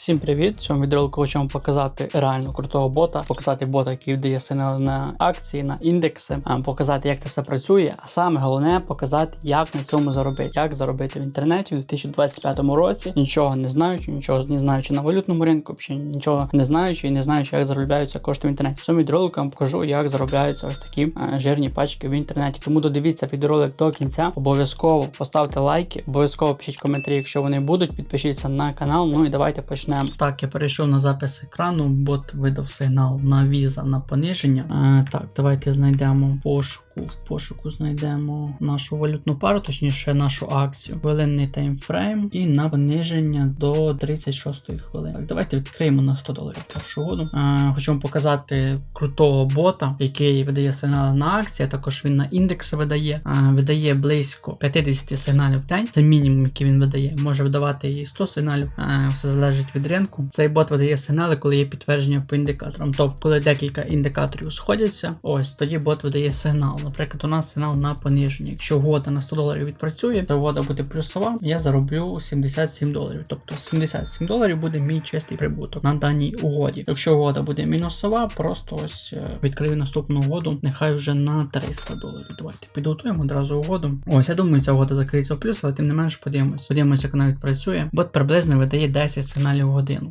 Всім привіт! В цьому відеоролику хочу вам показати реально крутого бота, показати бота, який вдає сигнали на акції, на індекси, показати, як це все працює. А саме головне показати, як на цьому заробити, як заробити в інтернеті у 2025 році, нічого не знаючи, нічого не знаючи на валютному ринку, взагалі нічого не знаючи і не знаючи, як заробляються кошти в інтернеті. В цьому відеоролику вам покажу, як заробляються ось такі жирні пачки в інтернеті. Тому додивіться відеоролик до кінця. Обов'язково поставте лайки, обов'язково пишіть коментарі, якщо вони будуть. Підпишіться на канал. Ну і давайте почнемо. Так, я перейшов на запис екрану. Бот видав сигнал на віза на пониження. Е, так, давайте знайдемо пошуку. В пошуку знайдемо нашу валютну пару, точніше нашу акцію. Хвилинний таймфрейм і на пониження до 36 хвилини. Так, давайте відкриємо на 100 доларів першу году. Е, хочу показати крутого бота, який видає сигнали на акції. Також він на індекси видає. Е, видає близько 50 сигналів в день. Це мінімум, який він видає. Може видавати і 100 сигналів. Е, все залежить від ринку. Цей бот видає сигнали, коли є підтвердження по індикаторам. Тобто, коли декілька індикаторів сходяться, ось тоді бот видає сигнал. Наприклад, у нас сигнал на пониження. Якщо угода на 100 доларів відпрацює, то угода буде плюсова, я зароблю 77 доларів. Тобто 77 доларів буде мій чистий прибуток на даній угоді. Якщо угода буде мінусова, просто ось е, відкрию наступну угоду, нехай вже на 300 доларів. Давайте підготуємо одразу угоду. Ось я думаю, ця угода закриється в плюс, але тим не менш подивимось. Подивимось, як вона відпрацює. Бот приблизно видає 10 сигналів в годину.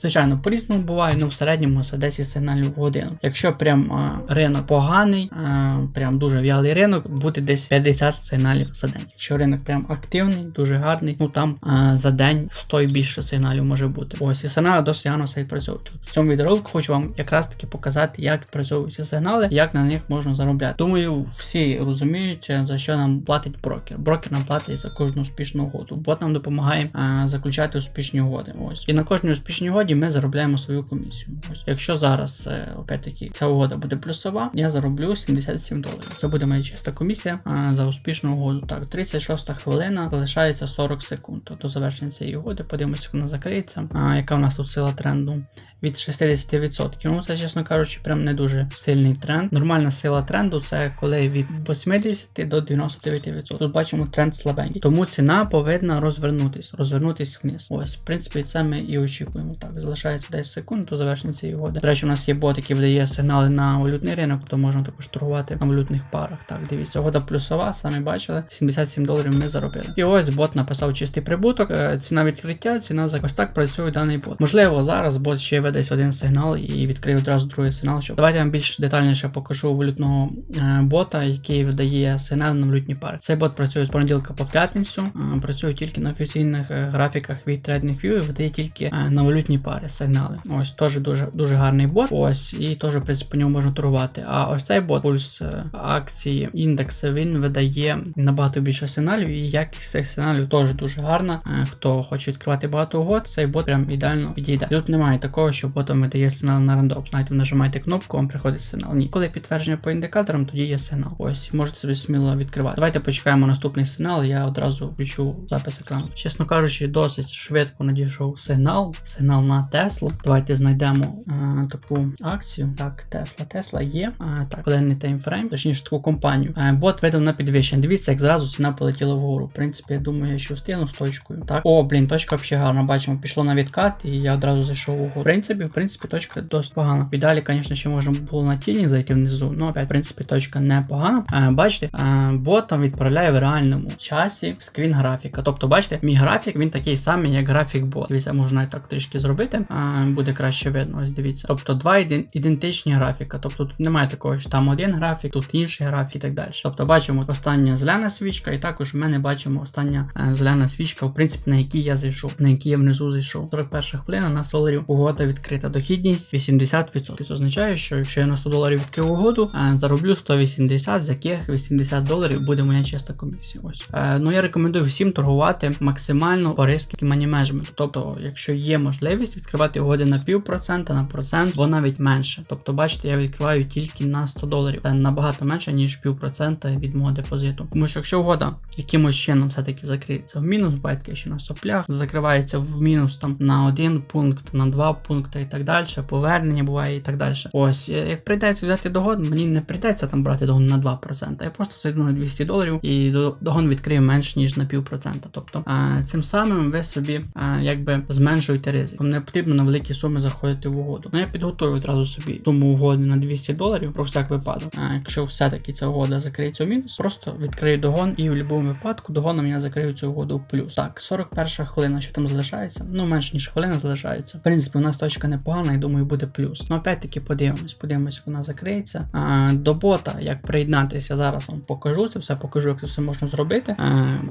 Звичайно, по-різному буває, але в середньому це 10 сигналів в годину. Якщо прям а, ринок поганий, а, прям дуже в'ялий ринок, буде десь 50 сигналів за день. Якщо ринок прям активний, дуже гарний, ну там а, за день 100 і більше сигналів може бути. Ось і сигнали досить гарно все відпрацьовують. В цьому відеоролику хочу вам якраз таки показати, як відпрацьовують ці сигнали, як на них можна заробляти. Думаю, всі розуміють, за що нам платить брокер. Брокер нам платить за кожну успішну угоду. Бот нам допомагає а, заключати успішні угоди. Ось і на кожній успішній угоді ми заробляємо свою комісію. Ось, якщо зараз е, опять таки ця угода буде плюсова, я зароблю 77 доларів. Це буде моя чиста комісія за успішну угоду. Так, 36 хвилина залишається 40 секунд до завершення цієї угоди. Подивимося, як вона закриється. А, яка у нас тут сила тренду? Від 60%. Ну, це, чесно кажучи, прям не дуже сильний тренд. Нормальна сила тренду це коли від 80 до 99%. Тут бачимо тренд слабенький. Тому ціна повинна розвернутись, розвернутись вниз. Ось, в принципі, це ми і очікуємо. Так, залишається 10 секунд до завершення цієї угоди. До речі, у нас є бот, який видає сигнали на валютний ринок, то можна також торгувати на валютних парах. Так, дивіться, угода плюсова, самі бачили, 77 доларів ми заробили. І ось бот написав чистий прибуток, е, ціна відкриття, ціна за ось так працює даний бот. Можливо, зараз бот ще видасть один сигнал і відкриє одразу другий сигнал. Щоб давайте я вам більш детальніше покажу валютного е, бота, який видає сигнали на валютні пари. Цей бот працює з понеділка по п'ятницю, е, працює тільки на офіційних графіках від TradingView і видає тільки на валютні пари сигнали. Ось теж дуже дуже гарний бот. Ось і теж в принципі по ньому можна торгувати. А ось цей бот пульс акції індекси він видає набагато більше сигналів, і якість цих сигналів теж дуже гарна. Е, Хто хоче відкривати багато угод, цей бот прям ідеально підійде. Тут немає такого, що ботом видає сигнал на рандом. Знаєте, нажимаєте кнопку, вам приходить сигнал. Ні, коли підтвердження по індикаторам, тоді є сигнал. Ось можете собі сміло відкривати. Давайте почекаємо наступний сигнал. Я одразу включу запис екрану. Чесно кажучи, досить швидко надійшов сигнал. Сигнал на Теслу. Давайте знайдемо е, таку акцію. Так, Тесла. Тесла є. Е, так, хвилинний таймфрейм, точніше таку компанію. Е, бот видав на підвищення. Дивіться, як зразу ціна полетіла вгору. В принципі, я думаю, я ще встигну з точкою. Так, о, блін, точка взагалі гарна. Бачимо, пішло на відкат, і я одразу зайшов угору. В принципі, в принципі, точка досить погана. І далі, звісно, ще можна було на тіні зайти внизу. Ну, опять, в принципі, точка непогана. Е, бачите, е, бот там відправляє в реальному часі скрін графіка. Тобто, бачите, мій графік він такий самий, як графік бот. Дивіться, можна і так трішки зробити. Е, буде краще видно. Ось дивіться. Тобто два ідентичні графіка. Тобто тут немає такого, що там один графік, тут інший графік і так далі. Тобто бачимо остання зелена свічка, і також ми не бачимо остання е, зелена свічка, в принципі, на якій я зайшов, на якій я внизу зайшов. 41 хвилина на 100 доларів угода відкрита. Дохідність 80%. Це означає, що якщо я на 100 доларів відкрив угоду, е, зароблю 180, з яких 80 доларів буде моя чиста комісія. Ось. Е, ну я рекомендую всім торгувати максимально по ризики мані. Тобто, якщо є можливість відкривати угоди на півпроцента, на процент, або навіть менше. Тобто, бачите, я відкриваю тільки на 100 доларів. Це набагато менше, ніж півпроцента від мого депозиту. Тому що якщо угода якимось чином все-таки закриється в мінус, байтки ще на соплях, закривається в мінус там на один пункт, на два пункти. і так далі, повернення буває і так далі. Ось, як прийдеться взяти догон, мені не прийдеться там брати догон на 2%. Я просто зайду на 200 доларів і догон відкрию менш ніж на півпроцента. Тобто а, цим самим ви собі а, якби зменшуєте ризик. Вам не потрібно на великі суми заходити в угоду. Ну я підготую одразу собі суму угоди на 200 доларів про всяк випадок. А якщо все-таки ця угода закриється у мінус, просто відкрию догон і в будь-якому випадку догоном я закрию цю угоду в плюс. Так, 41 хвилина, що там залишається? Ну менш ніж хвилина залишається. В принципі, у нас точка непогана, і думаю, буде плюс. Ну опять-таки подивимось, подивимось, вона закриється. А, до бота, як приєднатися, зараз вам покажу це все, покажу, як це все можна зробити.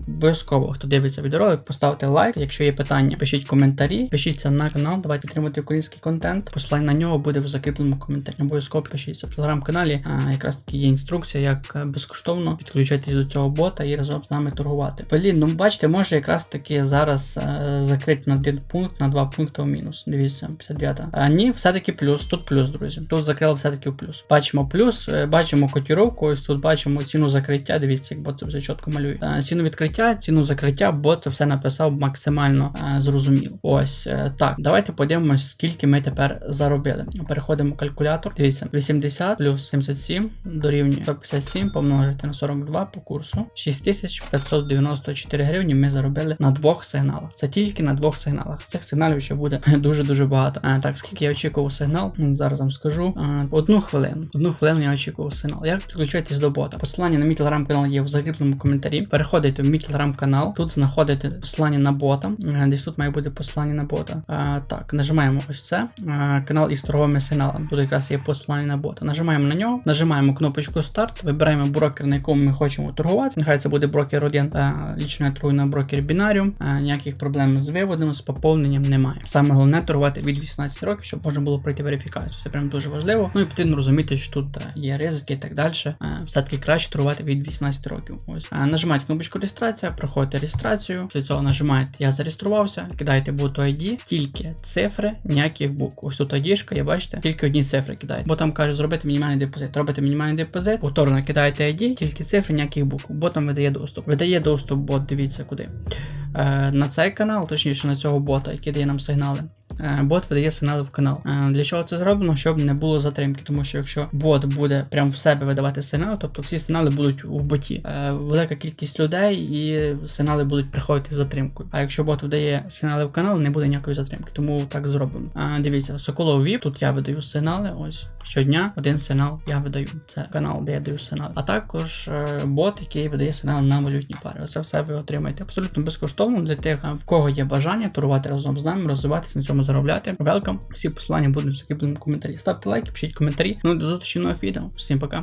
Обов'язково, хто дивиться відеоролик, поставте лайк. Якщо є питання, пишіть коментарі, пишіться на канал, давайте підтримувати український контент. Посилання на нього буде в закріпленому коментарі. Обов'язково пишіться в телеграм-каналі. Якраз таки є інструкція, як е, безкоштовно підключатись до цього бота і разом з нами торгувати. Блін, ну бачите, може якраз таки зараз е, закрити на один пункт, на два пункти в мінус. Дивіться, 59. А ні, все-таки плюс. Тут плюс, друзі. Тут закрили все-таки плюс. Бачимо плюс, е, бачимо котіровку, ось тут бачимо ціну закриття. Дивіться, як бот це все чітко малює. Ціну відкриття, ціну закриття, бот це все написав максимально зрозуміло. Ось так. Давайте подивимось, скільки ми тепер заробили. Переходимо в калькулятор. Дивіться, 80 плюс 77 дорівнює 157 помножити на 42 по курсу. 6594 гривні ми заробили на двох сигналах. Це тільки на двох сигналах. Цих сигналів ще буде дуже-дуже багато. А, так, скільки я очікував сигнал, зараз вам скажу. А, одну хвилину. Одну хвилину я очікував сигнал. Як підключайтесь до бота? Посилання на мій телеграм-канал є в закріпленому коментарі. Переходите в мій телеграм-канал. Тут знаходите посилання на бота. Е, Десь тут має бути посилання на бота. А, так, нажимаємо ось це. А, канал із торговими сигналами. Тут якраз є посилання на бота. Нажимаємо на нього, нажимаємо кнопочку старт, вибираємо брокер, на якому ми хочемо торгувати. Нехай це буде брокер 1. Е, Лічно я торгую на Binarium. Е, Ніяких проблем з виводом, з поповненням немає. Саме головне торгувати від 18 років, щоб можна було пройти верифікацію. Це прям дуже важливо. Ну і потрібно розуміти, що тут е, є ризики і так далі. Е, Все-таки краще торгувати від 18 років. Ось Е, нажимаєте кнопочку реєстрація, проходите реєстрацію. Після цього нажимаєте Я зареєструвався, кидаєте бот ID, тільки цифри, ніяких букв. Ось тут ID, я бачите, тільки одні цифри кидаєте. Бо там каже зробити мінімальний депозит. Робите мінімальний депозит, повторно кидаєте ID, тільки цифри, ніяких букв. Ботом видає доступ. Видає доступ, бот, дивіться куди. Е, на цей канал, точніше на цього бота, який дає нам сигнали. Е, Бот видає сигнали в канал. Е, Для чого це зроблено? Щоб не було затримки, тому що якщо бот буде прям в себе видавати сигнали, тобто всі сигнали будуть в боті. Е, Велика кількість людей і сигнали будуть приходити з затримкою. А якщо бот видає сигнали в канал, не буде ніякої затримки. Тому так зроблено. Е, Дивіться, Соколов VIP, тут я видаю сигнали. Ось щодня один сигнал я видаю. Це канал, де я даю сигнал. А також бот, який видає сигнал на валютні пари. Це все ви отримаєте абсолютно безкоштовно для тих, в кого є бажання торгувати разом з нами, розвиватися на цьому заробляти. Велкам. Всі посилання будуть в коментарі. Ставте лайки, пишіть коментарі. Ну і до зустрічі нових відео. Всім пока.